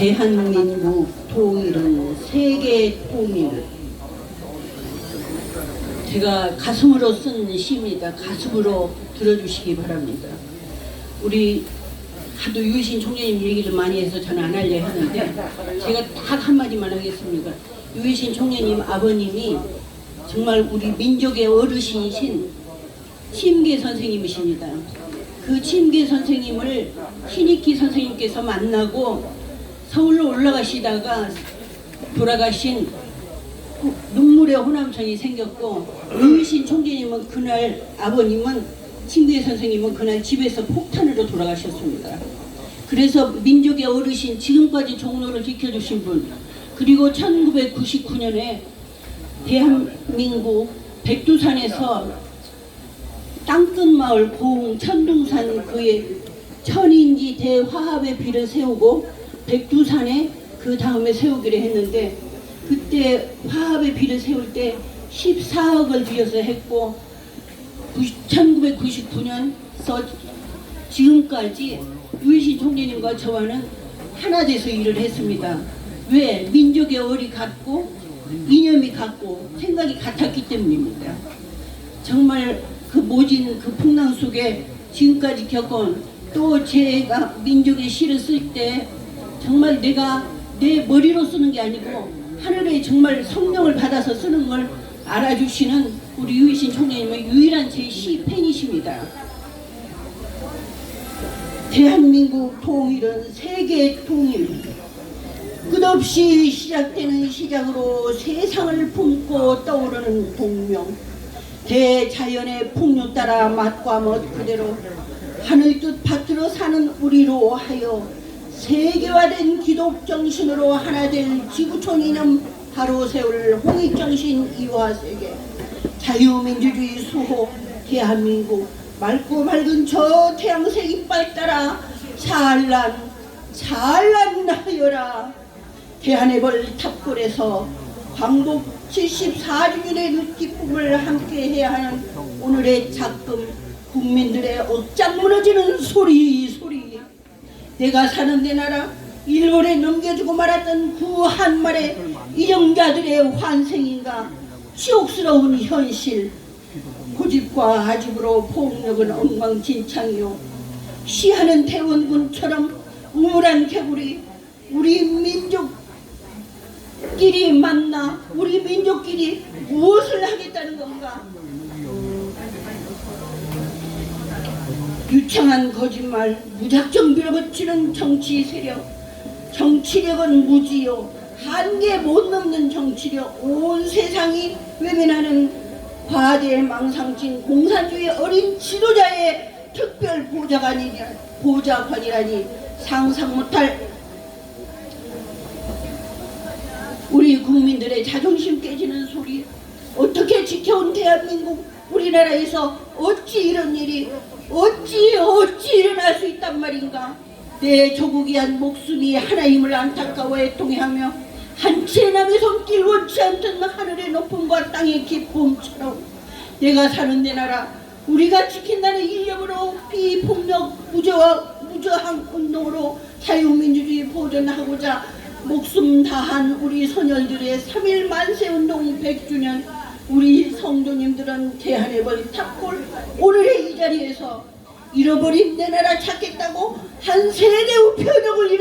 대한민국 통일은 세계 통일. 제가 가슴으로 쓴 시입니다. 가슴으로 들어주시기 바랍니다. 우리 하도 유신 총재님 얘기를 많이 해서 저는 안 하려 했는데 제가 딱 한마디만 하겠습니다. 유신 총재님 아버님이 정말 우리 민족의 어르신이신 침계 선생님이십니다. 그 침계 선생님을 신익희 선생님께서 만나고 서울로 올라가시다가 돌아가신 호- 눈물의 호남선이 생겼고 유신 총재님은 그날 아버님은 친구의 선생님은 그날 집에서 폭탄으로 돌아가셨습니다. 그래서 민족의 어르신 지금까지 종로를 지켜주신 분 그리고 1999년에 대한민국 백두산에서 땅끝 마을 고흥 천둥산 그의 천인지 대화합의 비를 세우고 백두산에 그 다음에 세우기로 했는데 그때 화합의 비를 세울 때 14억을 들여서 했고 1999년 서 지금까지 유해신 총재님과 저와는 하나 돼서 일을 했습니다. 왜? 민족의 얼이 같고 이념이 같고 생각이 같았기 때문입니다. 정말 그 모진 그 풍랑 속에 지금까지 겪은 또 제가 민족의 시를 쓸때 정말 내가 내 머리로 쓰는 게 아니고 하늘의 정말 성령을 받아서 쓰는 걸 알아주시는 우리 유희신 총장님의 유일한 제 시 팬이십니다. 대한민국 통일은 세계 통일. 끝없이 시작되는 시작으로 세상을 품고 떠오르는 동명. 대자연의 풍류 따라 맛과 멋 그대로 하늘 뜻 받들어 사는 우리로 하여 세계화된 기독 정신으로 하나 될 지구촌 이념 바로 세울 홍익 정신 이화 세계. 자유민주주의 수호 대한민국. 맑고 맑은 저 태양색 이빨 따라 찬란 찬란하여라 대한의 벌 탑골에서 광복 74주년의 기쁨을 함께 해야 하는 오늘의 작금 국민들의 옷장 무너지는 소리 내가 사는 내 나라 일본에 넘겨주고 말았던 그 한말의 이정자들의 환생인가? 치욕스러운 현실. 고집과 아집으로 폭력은 엉망진창이요. 시하는 태원군처럼 우물한 개구리 우리 민족끼리 만나 우리 민족끼리 무엇을 하겠다는 건가 유창한 거짓말, 무작정 밀어붙이는 정치 세력, 정치력은 무지요. 한계 못 넘는 정치력, 온 세상이 외면하는 과대 망상진 공산주의 어린 지도자의 특별 보좌관이니 보좌관이라니 상상 못할 우리 국민들의 자존심 깨지는 소리. 어떻게 지켜온 대한민국 우리나라에서 어찌 이런 일이 어찌 어찌 일어날 수 있단 말인가? 내 조국이 한 목숨이 하나님을 안타까워해 통해하며 한치의 남의 손길 원치 않던 하늘의 높음과 땅의 기쁨처럼 내가 사는 내 나라 우리가 지킨다는 일념으로 비폭력 무저와 무저항 운동으로 자유민주주의 보존하고자 목숨 다한 우리 소년들의 3일 만세 운동 100주년 우리 성도님들은 벌 탑골 오늘의 이 자리에서 잃어버린 내 나라 찾겠다고 한 세대 우편역을